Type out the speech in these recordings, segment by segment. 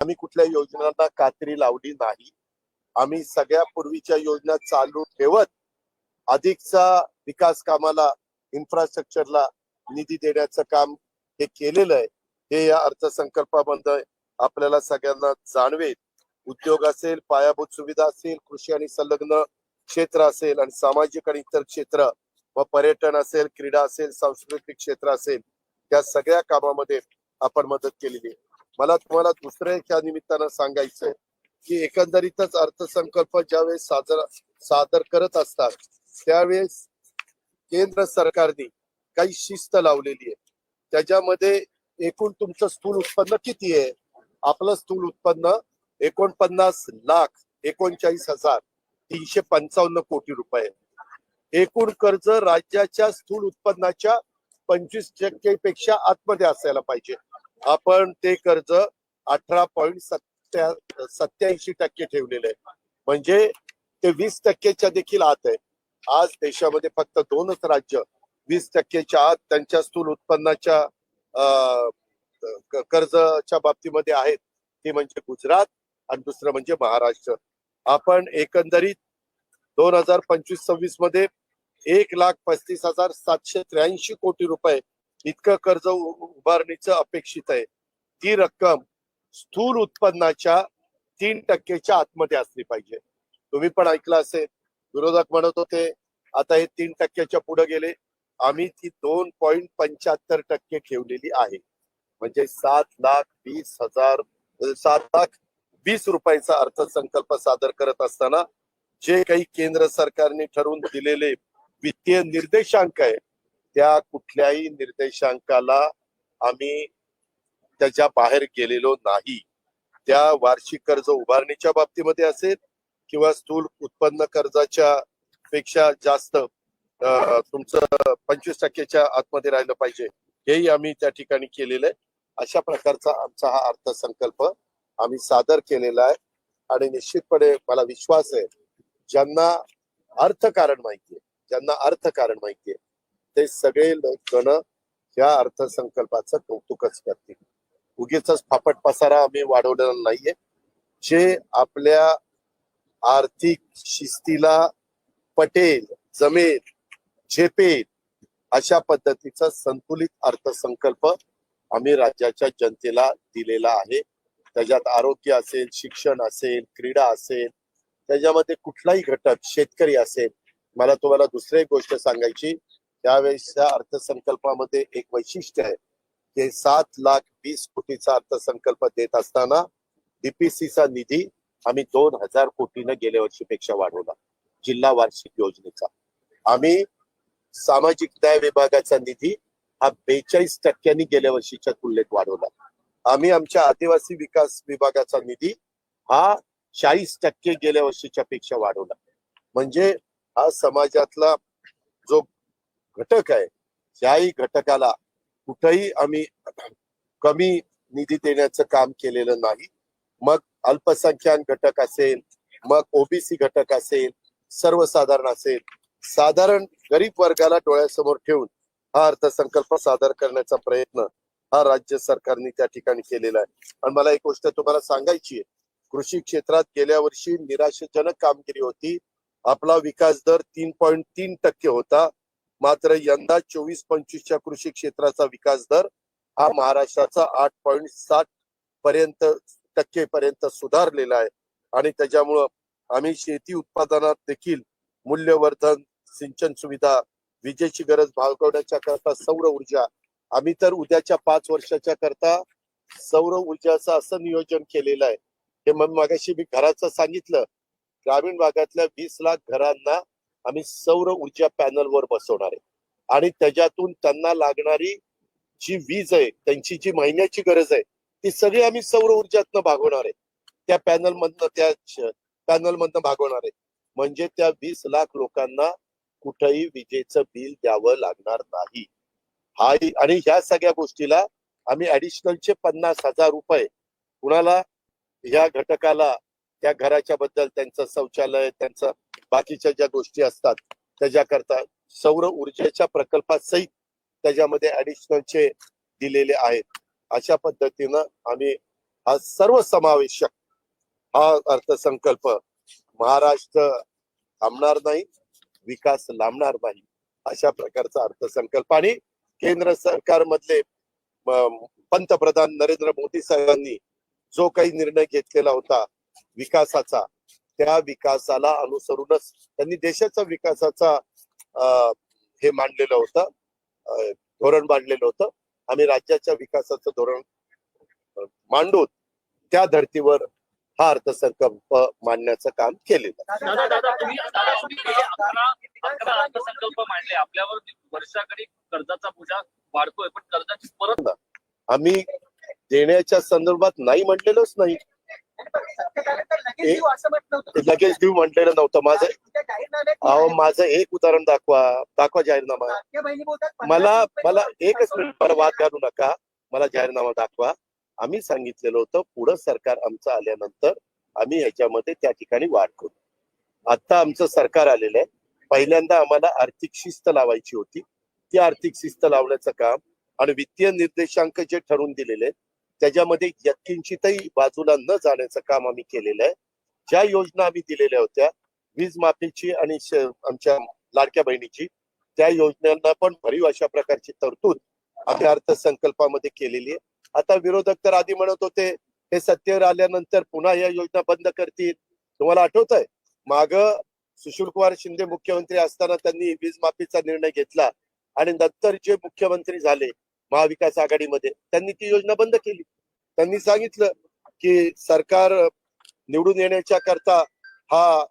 आम्ही कुठल्या योजनांना कात्री लावली नाही. आम्ही सगळ्या पूर्वीच्या योजना चालू ठेवत अधिकचा विकास कामाला इन्फ्रास्ट्रक्चरला निधी देण्याचं काम हे केलेलं आहे. हे या अर्थसंकल्पामध्ये आपल्याला सगळ्यांना जाणवेल. उद्योग असेल पायाभूत सुविधा असेल कृषी आणि संलग्न क्षेत्र असेल आणि सामाजिक आणि इतर क्षेत्र व पर्यटन असेल क्रीडा असेल सांस्कृतिक क्षेत्र असेल या सगळ्या कामामध्ये आपण मदत केलेली आहे. मला तुम्हाला दुसरं एक या निमित्तानं सांगायचंय की एकंदरीतच अर्थसंकल्प ज्यावेळेस सादर सादर करत असतात त्यावेळेस केंद्र सरकारने काही शिस्त लावलेली आहे. त्याच्यामध्ये एकूण तुमचं स्थूल उत्पन्न किती आहे? आपलं स्थूल उत्पन्न एकोणपन्नास लाख एकोणचाळीस हजार तीनशे पंचावन्न कोटी रुपये एकूण कर्ज राज्याच्या स्थूल उत्पन्नाच्या पंचवीस टक्के पेक्षा आतमध्ये असायला पाहिजे. आपण ते कर्ज अठरा पॉईंट सत्या सत्याऐंशी टक्के ठेवलेले आहे. म्हणजे ते वीस टक्केच्या देखील आत आहे. आज देशामध्ये फक्त दोनच राज्य वीस टक्केच्या आत त्यांच्या स्थूल उत्पन्नाच्या अं, कर्जाच्या बाबतीमध्ये आहेत. ते म्हणजे गुजरात आणि दुसरं म्हणजे महाराष्ट्र. आपण एकंदरीत दोन हजार पंचवीस सव्वीसमध्ये एक लाख पस्तीस हजार सातशे त्र्याऐंशी कोटी रुपये इतकं कर्ज उभारणीचं अपेक्षित आहे. ती रक्कम स्थूल उत्पन्नाच्या तीन टक्केच्या आतमध्ये असली पाहिजे. तुम्ही पण ऐकलं असेल विरोधक म्हणत होते आता हे तीन टक्क्याच्या पुढे गेले. आम्ही ती दोन पॉईंट पंच्याहत्तर टक्के ठेवलेली आहे. म्हणजे सात लाख वीस हजार सात लाख वीस रुपयाचा अर्थसंकल्प सादर करत असताना जे काही केंद्र सरकारने ठरवून दिलेले वित्तीय निर्देशांक आहे त्या कुठल्याही निर्देशांकाला आम्ही त्याच्या बाहेर गेलेलो नाही. त्या वार्षिक कर्ज उभारणीच्या बाबतीमध्ये असेल किंवा स्थूल उत्पन्न कर्जाच्या पेक्षा जास्त तुमचं पंचवीस टक्क्याच्या आतमध्ये राहिलं पाहिजे हेही आम्ही त्या ठिकाणी केलेलं आहे. अशा प्रकारचा आमचा हा अर्थसंकल्प आम्ही सादर केलेला आहे आणि निश्चितपणे मला विश्वास आहे ज्यांना अर्थकारण माहितीये ज्यांना अर्थकारण माहितीये ते सगळे जण या अर्थसंकल्पाचं कौतुकच करतील. उगीच फापट पसारा आम्ही वाढवलेला नाहीये. जे आपल्या आर्थिक शिस्तीला पटेल जमेल झेपेल अशा पद्धतीचा संतुलित अर्थसंकल्प आम्ही राज्याच्या जनतेला दिलेला आहे. त्याच्यात आरोग्य असेल शिक्षण असेल क्रीडा असेल त्याच्यामध्ये कुठलाही घटक शेतकरी असेल मला तुम्हाला दुसरी गोष्ट सांगायची. त्यावेळेसच्या अर्थसंकल्पामध्ये एक वैशिष्ट्य आहे की सात लाख वीस कोटीचा अर्थसंकल्प देत असताना डीपीसीचा निधी आम्ही दोन हजार कोटीनं गेल्या वर्षीपेक्षा वाढवला जिल्हा वार्षिक योजनेचा. आम्ही सामाजिक न्याय विभागाचा निधी हा बेचाळीस टक्क्यांनी गेल्या वर्षीच्या तुलनेत वाढवला. आम्ही आमच्या आदिवासी विकास विभागाचा निधी हा चाळीस टक्के गेल्या वर्षीच्या पेक्षा वाढवला. म्हणजे हा समाजातला जो घटक आहे. त्याही घटकाला कुठेही आम्ही कमी निधी देण्याचं काम केलेलं नाही. मग अल्पसंख्याक घटक असेल मग ओबीसी घटक असेल सर्वसाधारण असेल साधारण गरीब वर्गाला डोळ्यासमोर ठेवून हा अर्थसंकल्प सादर करण्याचा प्रयत्न हा राज्य सरकारने त्या ठिकाणी केलेला आहे. आणि मला एक गोष्ट तुम्हाला सांगायची आहे. कृषी क्षेत्रात गेल्या वर्षी निराशाजनक कामगिरी होती. आपला विकास दर तीन पॉईंट तीन टक्के होता. मात्र यंदा चोवीस पंचवीसच्या कृषी क्षेत्राचा विकास दर हा महाराष्ट्राचा आठ पॉईंट सात पर्यंत टक्के पर्यंत सुधारलेला आहे. आणि त्याच्यामुळं आम्ही शेती उत्पादनात देखील मूल्यवर्धन सिंचन सुविधा विजेची गरज भागवण्याच्या करता सौर ऊर्जा आम्ही तर उद्याच्या पाच वर्षाच्या करता सौर ऊर्जाचं असं नियोजन केलेलं आहे. हे मग मागाशी मी घराचं सांगितलं. ग्रामीण भागातल्या वीस लाख घरांना आम्ही सौर ऊर्जा पॅनलवर बसवणार आहे. आणि त्याच्यातून त्यांना लागणारी जी वीज आहे त्यांची जी महिन्याची गरज आहे ती सगळी आम्ही सौर ऊर्जातनं भागवणार आहे. त्या पॅनल मधनं त्या पॅनल मधनं भागवणार आहे. म्हणजे त्या वीस लाख लोकांना कुठेही विजेचं बिल द्यावं लागणार नाही. हा आणि ह्या सगळ्या गोष्टीला आम्ही ऍडिशनलचे पन्नास हजार रुपये कुणाला ह्या घटकाला त्या घराच्या बद्दल त्यांचं शौचालय त्यांचं बाकीच्या ज्या गोष्टी असतात त्याच्याकरता सौर ऊर्जेच्या प्रकल्पासहित त्याच्यामध्ये ऍडिशनलचे दिलेले आहेत. अशा पद्धतीनं आम्ही हा सर्वसमावेशक हा अर्थसंकल्प महाराष्ट्र थांबणार नाही विकास लांबणार नाही अशा प्रकारचा अर्थसंकल्प आणि केंद्र सरकारमधले पंतप्रधान नरेंद्र मोदी साहेबांनी जो काही निर्णय घेतलेला होता विकासाचा त्या विकासाला अनुसरूनच त्यांनी देशाच्या विकासाचा हे मांडलेलं होतं धोरण मांडलेलं होतं. आम्ही राज्याच्या विकासाचं धोरण मांडून त्या धर्तीवर हा अर्थसंकल्प मांडण्याचं काम केलेलं. अर्थसंकल्प मांडले. आपल्यावर वर्षाकडे कर्जाचा बोजा वाढतोय पण कर्जाची परत आम्ही देण्याच्या संदर्भात नाही म्हटलेलोच नाही. लगेच देऊ म्हटलेलं नव्हतं. माझं अहो माझं एक उदाहरण दाखवा. दाखवा जाहीरनामा. मला मला एकच मिनिट मला वाद घालू नका. मला जाहीरनामा दाखवा. आम्ही सांगितलेलं होतं पुढं सरकार आमचं आल्यानंतर आम्ही ह्याच्यामध्ये त्या ठिकाणी वाढ करू. आता आमचं सरकार आलेलं आहे. पहिल्यांदा आम्हाला आर्थिक शिस्त लावायची होती. ती आर्थिक शिस्त लावण्याचं काम आणि वित्तीय निर्देशांक जे ठरवून दिलेले त्याच्यामध्ये यत्किंचितही बाजूला न जाण्याचं काम आम्ही केलेलं आहे. ज्या योजना आम्ही दिलेल्या होत्या वीज माफीची आणि आमच्या लाडक्या बहिणीची त्या योजनांना पण भरीव अशा प्रकारची तरतूद आम्ही अर्थसंकल्पामध्ये केलेली आहे. आता विरोधक तर आधी म्हणत होते हे सत्तेवर आल्यानंतर पुन्हा या योजना बंद करतील. तुम्हाला आठवत आहे माग सुशीलकुमार शिंदे मुख्यमंत्री असताना त्यांनी वीज माफीचा निर्णय घेतला आणि नंतर जे मुख्यमंत्री झाले महाविकास आघाडीमध्ये त्यांनी ती योजना बंद केली. त्यांनी सांगितलं की सरकार निवडून येण्याच्या करता हा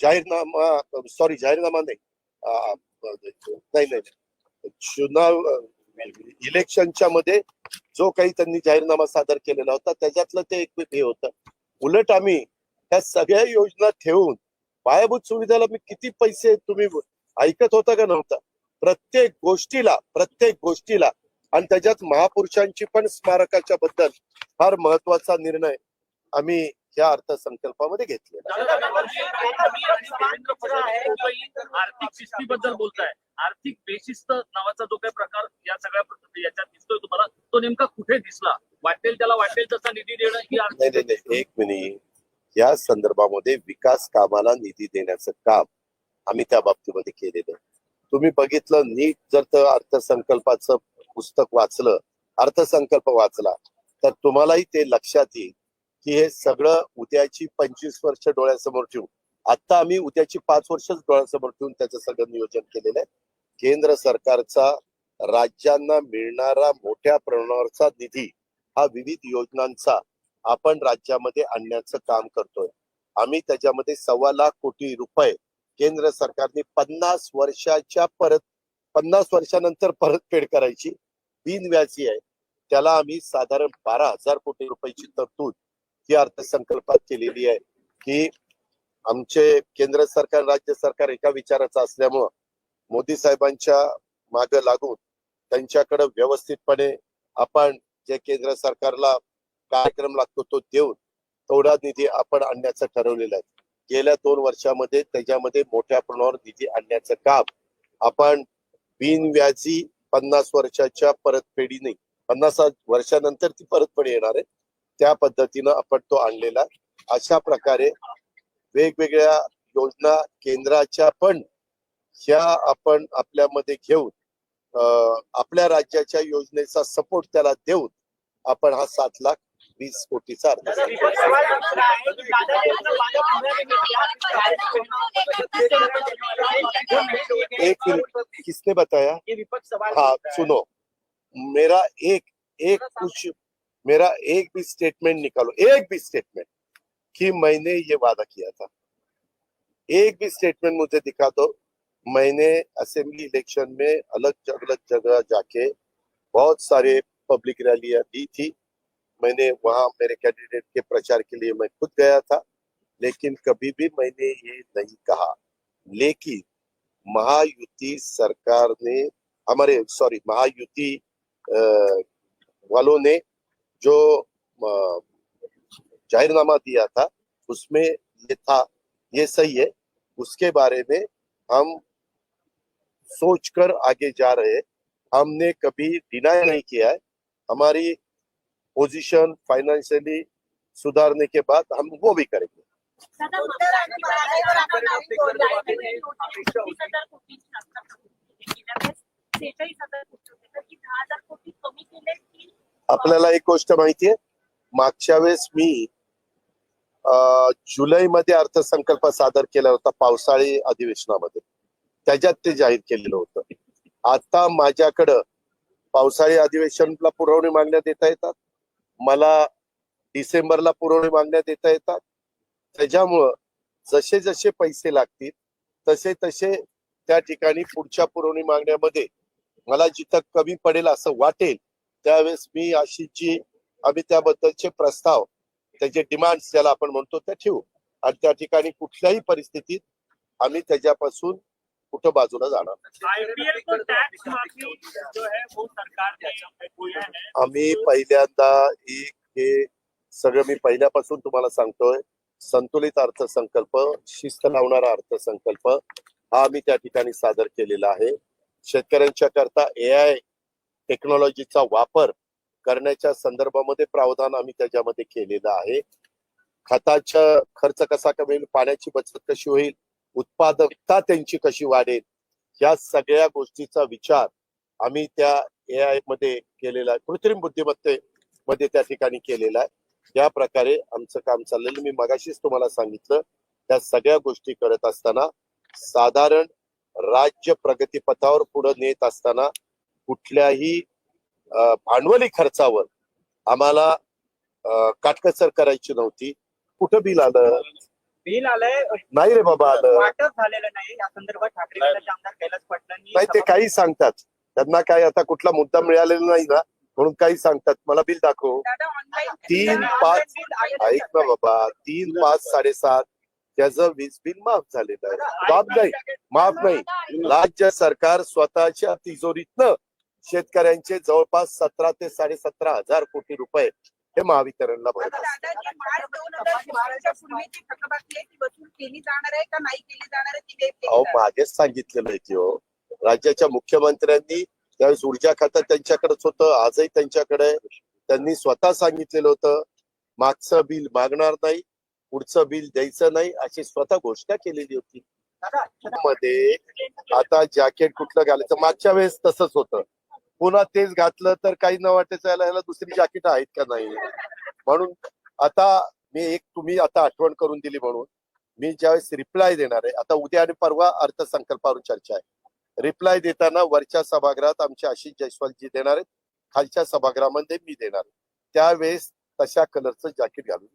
जाहीरनामा सॉरी जाहीरनामा नाही. नाही नाही. चुनाव इलेक्शनच्या मध्ये जो काही त्यांनी जाहीरनामा सादर केलेला होता त्याच्यातलं ते एक हे होतं. उलट आम्ही त्या सगळ्या योजना ठेवून पायाभूत सुविधाला मी किती पैसे तुम्ही ऐकत होता का नव्हता? प्रत्येक गोष्टीला प्रत्येक गोष्टीला आणि त्याच्यात महापुरुषांची पण स्मारकाच्या बद्दल फार महत्त्वाचा निर्णय आम्ही या अर्थसंकल्पामध्ये घेतलेला दोघंही आर्थिक शिस्तीबद्दल बोलताय आर्थिक बेशिस्त नावाचा जो काही प्रकार या सगळ्या याच्यात दिसतोय तुम्हाला तो नेमका कुठे दिसला वाटेल त्याला वाटेल तसा निधी देणं ही नाही आर्थिक नाही नाही एक मिनिट या संदर्भामध्ये विकास कामाला निधी देण्याचं काम आम्ही त्या बाबतीमध्ये केलेलं. तुम्ही बघितलं नीट जर तर अर्थसंकल्पाचं पुस्तक वाचलं अर्थसंकल्प वाचला तर तुम्हालाही ते लक्षात येईल की हे सगळं उद्याची पंचवीस वर्ष डोळ्यासमोर ठेवून आता आम्ही उद्याची पाच वर्षच डोळ्यासमोर ठेवून त्याचं सगळं नियोजन केलेलं आहे. केंद्र सरकारचा राज्यांना मिळणारा मोठ्या प्रमाणावरचा निधी हा विविध योजनांचा आपण राज्यामध्ये आणण्याचं काम करतोय. आम्ही त्याच्यामध्ये सव्वा लाख कोटी रुपये केंद्र सरकारने पन्नास वर्षाच्या परत पन्नास वर्षानंतर परतफेड करायची. बिनव्याजी आहे. त्याला आम्ही साधारण बारा हजार कोटी रुपयाची तरतूद ही अर्थसंकल्पात केलेली आहे की आमचे केंद्र सरकार राज्य सरकार एका विचाराचं असल्यामुळं मोदी साहेबांच्या मागे लागून त्यांच्याकडे व्यवस्थितपणे आपण जे केंद्र सरकारला कार्यक्रम लागतो तो देऊन तेवढा निधी आपण आणण्याचं ठरवलेलं आहे. गेल्या दोन वर्षामध्ये त्याच्यामध्ये मोठ्या प्रमाणावर निधी आणण्याचं काम आपण बिनव्याजी पन्नास वर्षाच्या परतफेडीने पन्नास वर्षानंतर ती परतफेड येणार आहे. त्या पद्धतीनं आपण तो आणलेला. अशा प्रकारे वेगवेगळ्या योजना केंद्राच्या पण ह्या आपण आपल्यामध्ये घेऊन आपल्या राज्याच्या योजनेचा सपोर्ट त्याला देऊन आपण हा सात लाख वीस कोटीचा एक किसने बताया हाँ है। सुनो मेरा एक एक कुछ मेरा एक भी स्टेटमेंट निकालो, एक भी स्टेटमेंट कि मैंने ये वादा किया था। एक भी स्टेटमेंट मुझे दिखा दो। मैंने असेंबली इलेक्शन में अलग अलग जगह जाके बहुत सारे पब्लिक रैलियाँ दी थी। मैंने वहाँ मेरे कैंडिडेट के प्रचार के लिए मैं खुद गया था, लेकिन कभी भी मैंने ये नहीं कहा। लेकिन महायुति सरकार ने, हमारे सॉरी महायुति वालों ने जो जाहिरनामा दिया था, उसमें ये था, ये सही है। उसके बारे में हम सोचकर आगे जा रहे हमने कभी डिनाई नहीं किया है। हमारी पोजीशन फाइनेंशियली सुधारने के बाद हम वो भी करेंगे। की आपल्याला एक गोष्ट माहितीये? मागच्या वेळेस मी जुलै जुलैमध्ये अर्थसंकल्प सादर केला होता पावसाळी अधिवेशनामध्ये. त्याच्यात ते जाहीर केलेलं होतं. आता माझ्याकडं पावसाळी अधिवेशनला पुरवणी मागण्या देता येतात. मला डिसेंबरला पुरवणी मागण्या देता येतात. त्याच्यामुळं जसे जसे पैसे लागतील तसे तसे त्या ठिकाणी पुढच्या पुरवणी मागण्यामध्ये मला जिथं कमी पडेल असं वाटेल त्यावेळेस मी अशी जी आम्ही त्याबद्दलचे प्रस्ताव त्याचे डिमांड ज्याला आपण म्हणतो त्या ठेवू. आणि त्या ठिकाणी कुठल्याही परिस्थितीत आम्ही त्याच्यापासून कुठं बाजूला जाणार आम्ही पहिल्यांदा एक हे सगळं मी पहिल्यापासून तुम्हाला सांगतोय. संतुलित अर्थसंकल्प शिस्त लावणारा अर्थसंकल्प हा आम्ही त्या ठिकाणी सादर केलेला आहे. शेतकऱ्यांच्या करता ए आय टेक्नॉलॉजीचा वापर करण्याच्या संदर्भामध्ये प्रावधान आम्ही त्याच्यामध्ये केलेलं आहे. खताचा खर्च कसा कमी होईल पाण्याची बचत कशी होईल उत्पादकता त्यांची कशी वाढेल या सगळ्या गोष्टीचा विचार आम्ही त्या ए आयमध्ये केलेला आहे. कृत्रिम बुद्धिमत्ते मध्ये त्या ठिकाणी केलेला आहे. या प्रकारे आमचं काम चाललेलं मी मगाशीच तुम्हाला सांगितलं त्या सगळ्या गोष्टी करत असताना साधारण राज्य प्रगतीपथावर पुढे नेत असताना कुठल्याही भांडवली खर्चावर आम्हाला काटकसर करायची नव्हती. कुठं बिल आलं? बिल आलंय. नाही रे बाबा आलं. वाटप झालेलं नाही. या संदर्भात ठाकरे गटाचे आमदार कैलास पाटलांनी नाही ते काही सांगतात. त्यांना काय आता कुठला मुद्दा मिळालेला नाही ना म्हणून काही सांगतात. मला बिल दाखव. तीन पाच ऐक ना बाबा. तीन पाच साडेसात त्याचं वीज बिल माफ झालेलं आहे. माफ नाही. माफ नाही. राज्य सरकार स्वतःच्या तिजोरीतनं शेतकऱ्यांचे जवळपास सतरा ते साडेसतरा हजार कोटी रुपये हे महावितरणला भरत अहो? मागेच सांगितलेलं आहे की हो. राज्याच्या मुख्यमंत्र्यांनी त्यावेळेस ऊर्जा खातं त्यांच्याकडेच होतं आजही त्यांच्याकडे. त्यांनी स्वतः सांगितलेलं होतं मागचं बिल मागणार नाही पुढचं बिल द्यायचं नाही अशी स्वतः घोषणा केलेली होती. मध्ये आता जॅकेट कुठलं घालायचं? मागच्या वेळेस तसंच होतं. पुन्हा तेच घातलं तर काही न वाटायचं याला ह्याला दुसरी जॅकेट आहेत का नाही? म्हणून आता मी एक तुम्ही आता आठवण करून दिली म्हणून. मी ज्यावेळेस रिप्लाय देणार आहे आता उद्या आणि परवा अर्थसंकल्पावर चर्चा आहे. रिप्लाय देताना वरच्या सभागृहात आमचे आशिष जयस्वालजी देणार आहेत. खालच्या सभागृहामध्ये मी देणार आहे. त्यावेळेस तशा कलरचं जॅकेट घालून.